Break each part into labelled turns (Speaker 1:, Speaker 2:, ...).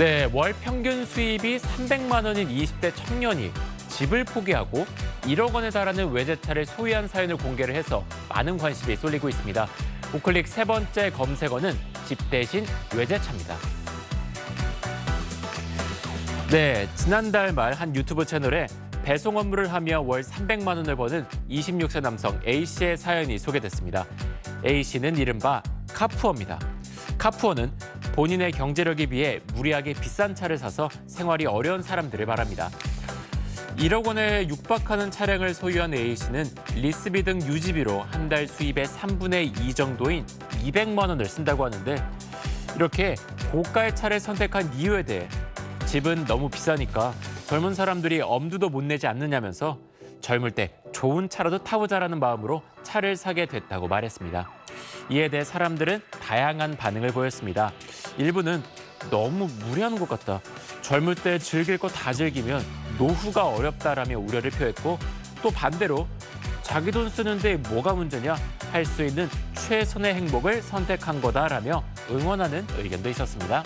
Speaker 1: 네, 월 평균 수입이 300만 원인 20대 청년이 집을 포기하고 1억 원에 달하는 외제차를 소유한 사연을 공개를 해서 많은 관심이 쏠리고 있습니다. 우클릭 세 번째 검색어는 집 대신 외제차입니다. 네, 지난달 말 한 유튜브 채널에 배송 업무를 하며 월 300만 원을 버는 26세 남성 A씨의 사연이 소개됐습니다. A씨는 이른바 카푸어입니다. 카푸어는 본인의 경제력에 비해 무리하게 비싼 차를 사서 생활이 어려운 사람들을 말합니다. 1억 원에 육박하는 차량을 소유한 A씨는 리스비 등 유지비로 한 달 수입의 3분의 2 정도인 200만 원을 쓴다고 하는데 이렇게 고가의 차를 선택한 이유에 대해 집은 너무 비싸니까 젊은 사람들이 엄두도 못 내지 않느냐면서 젊을 때 좋은 차라도 타보자라는 마음으로 차를 사게 됐다고 말했습니다. 이에 대해 사람들은 다양한 반응을 보였습니다. 일부는 너무 무리하는 것 같다. 젊을 때 즐길 거 다 즐기면 노후가 어렵다라며 우려를 표했고 또 반대로 자기 돈 쓰는데 뭐가 문제냐 할 수 있는 최선의 행복을 선택한 거다라며 응원하는 의견도 있었습니다.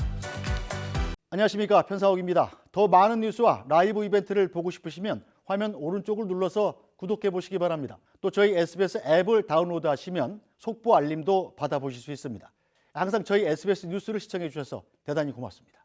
Speaker 2: 안녕하십니까 편사옥입니다. 더 많은 뉴스와 라이브 이벤트를 보고 싶으시면 화면 오른쪽을 눌러서 구독해 보시기 바랍니다. 또 저희 SBS 앱을 다운로드 하시면 속보 알림도 받아보실 수 있습니다. 항상 저희 SBS 뉴스를 시청해 주셔서 대단히 고맙습니다.